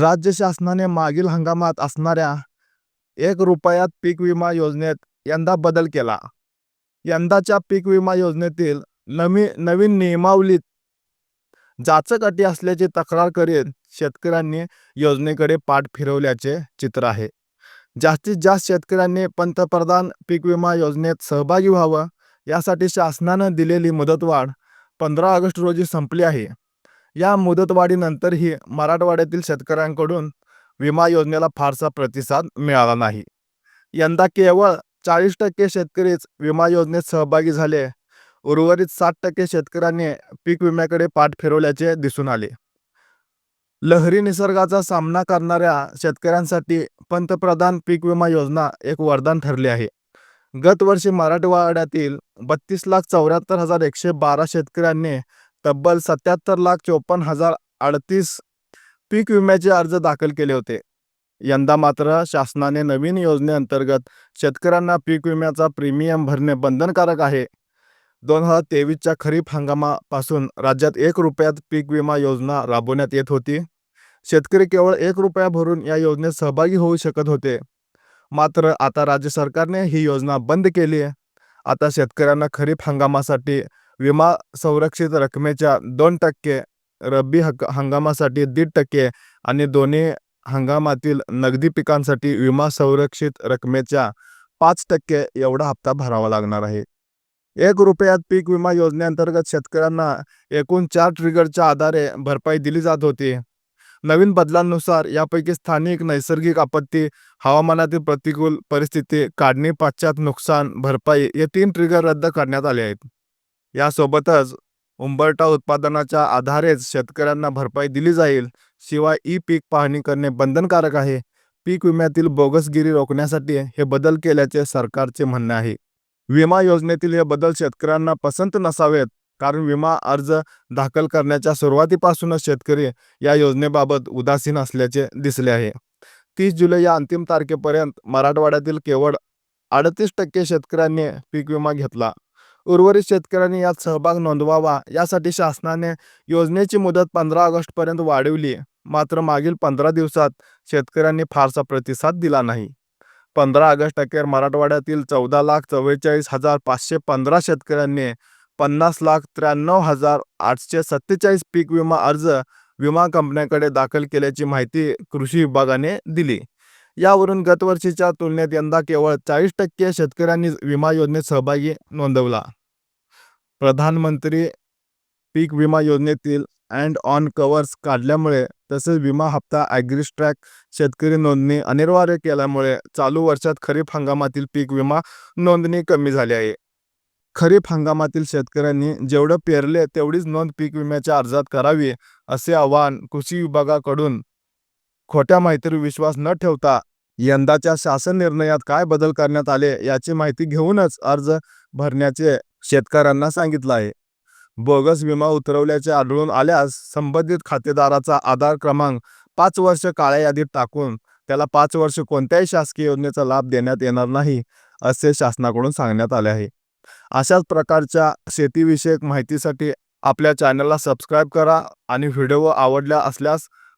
राज्य शासनाने मागील हंगामात असणाऱ्या एक रुपयात पीक विमा योजनेत यंदा बदल केला. यंदाच्या पीक विमा योजनेतील नवी नवीन नियमावलीत जाचक अटी असल्याची तक्रार करीत शेतकऱ्यांनी योजनेकडे पाठ फिरवल्याचे चित्र आहे. जास्तीत जास्त शेतकऱ्यांनी पंतप्रधान पीक विमा योजनेत सहभागी व्हावं यासाठी शासनानं दिलेली मुदतवाढ पंधरा ऑगस्ट रोजी संपली आहे. या मुदतवाढीनंतरही मराठवाड्यातील शेतकऱ्यांकडून विमा योजनेला फारसा प्रतिसाद मिळाला नाही. यंदा केवळ चाळीस टक्के शेतकरीच विमा योजनेत सहभागी झाले. उर्वरित साठ टक्के शेतकऱ्यांनी पीक विम्याकडे पाठ फिरवल्याचे दिसून आले. लहरी निसर्गाचा सामना करणाऱ्या शेतकऱ्यांसाठी पंतप्रधान पीक विमा योजना एक वरदान ठरली आहे. गतवर्षी मराठवाड्यातील बत्तीस लाख चौऱ्याहत्तर हजार एकशे बारा शेतकऱ्यांनी तब्बल सत्याहत्तर लाख चोपन्न हजार अडतीस पीक विम्याचे अर्ज दाखल केले होते. यंदा मात्र शासनाने नवीन योजनेअंतर्गत शेतकऱ्यांना पीक विम्याचा प्रीमियम भरणे बंधनकारक आहे. दोन हजार तेवीसच्या खरीप हंगामापासून राज्यात एक रुपयात पीक विमा योजना राबवण्यात येत होती. शेतकरी केवळ एक रुपया भरून या योजनेत सहभागी होऊ शकत होते. मात्र आता राज्य सरकारने ही योजना बंद केली आहे. आता शेतकऱ्यांना खरीप हंगामासाठी विमा संरक्षित रकमेच्या दोन टक्के रब्बी हक हंगामासाठी दीड टक्के आणि दोन्ही हंगामातील नगदी पिकांसाठी विमा संरक्षित रकमेच्या पाच टक्के एवढा हप्ता भरावा लागणार आहे. एक रुपयात पीक विमा योजनेअंतर्गत शेतकऱ्यांना एकूण चार ट्रिगरच्या आधारे भरपाई दिली जात होती. नवीन बदलांनुसार यापैकी स्थानिक नैसर्गिक आपत्ती हवामानातील प्रतिकूल परिस्थिती काढणी पाश्चात नुकसान भरपाई हे तीन ट्रिगर रद्द करण्यात आले आहेत. यासोबतच उंबरठा उत्पादनाच्या आधारेच शेतकऱ्यांना भरपाई दिली जाईल. शिवाय ई पीक पाहणी करणे बंधनकारक आहे. पीक विम्यातील बोगसगिरी रोखण्यासाठी हे बदल केल्याचे सरकारचे म्हणणे आहे. विमा योजनेतील हे बदल शेतकऱ्यांना पसंत नसावेत कारण विमा अर्ज दाखल करण्याच्या सुरुवातीपासूनच शेतकरी या योजनेबाबत उदासीन असल्याचे दिसले आहे. तीस जुलै या अंतिम तारखेपर्यंत मराठवाड्यातील केवळ अडतीस टक्के शेतकऱ्यांनी पीक विमा घेतला. उर्वरित शेतकऱ्यांनी यात सहभाग नोंदवावा. यासाठी शासनाने योजनेची मुदत पंधरा ऑगस्टपर्यंत वाढवली. मात्र मागील पंधरा दिवसात शेतकऱ्यांनी फारसा प्रतिसाद दिला नाही. पंधरा ऑगस्ट अखेर मराठवाड्यातील चौदा लाख चव्वेचाळीस हजार पाचशे पंधरा शेतकऱ्यांनी पन्नास लाख त्र्याण्णव हजार आठशे सत्तेचाळीस पीक विमा अर्ज विमा कंपन्याकडे दाखल केल्याची माहिती कृषी विभागाने दिली. यावरून गतवर्षीच्या तुलनेत यंदा केवळ चाळीस टक्के शेतकऱ्यांनी विमा योजनेत सहभागी नोंदवला. प्रधानमंत्री पीक विमा योजनेतील अँड ऑन कव्हर्स काढल्यामुळे तसेच विमा हप्ता ॲग्रिस्ट्रॅक शेतकरी नोंदणी अनिवार्य केल्यामुळे चालू वर्षात खरीप हंगामातील पीक विमा नोंदणी कमी झाली आहे. खरीप हंगामातील शेतकऱ्यांनी जेवढं पेरले तेवढीच नोंद पीक विम्याच्या अर्जात करावी असे आवाहन कृषी विभागाकडून खोट्या माहितीवर विश्वास न ठेवता यंदाच्या शासन निर्णयात काय बदल करण्यात आले याची माहिती घेऊनच अर्ज भरण्याचे शेतकऱ्यांना सांगितलं आहे. बोगस विमा उतरवल्याचे आढळून आल्यास संबंधित खातेदाराचा आधार क्रमांक पाच वर्ष काळ्या यादीत टाकून त्याला पाच वर्ष कोणत्याही शासकीय योजनेचा लाभ देण्यात येणार नाही असे शासनाकडून सांगण्यात आले आहे. अशाच प्रकारच्या शेतीविषयक माहितीसाठी आपल्या चॅनलला सबस्क्राईब करा आणि व्हिडिओ आवडल्या असल्यास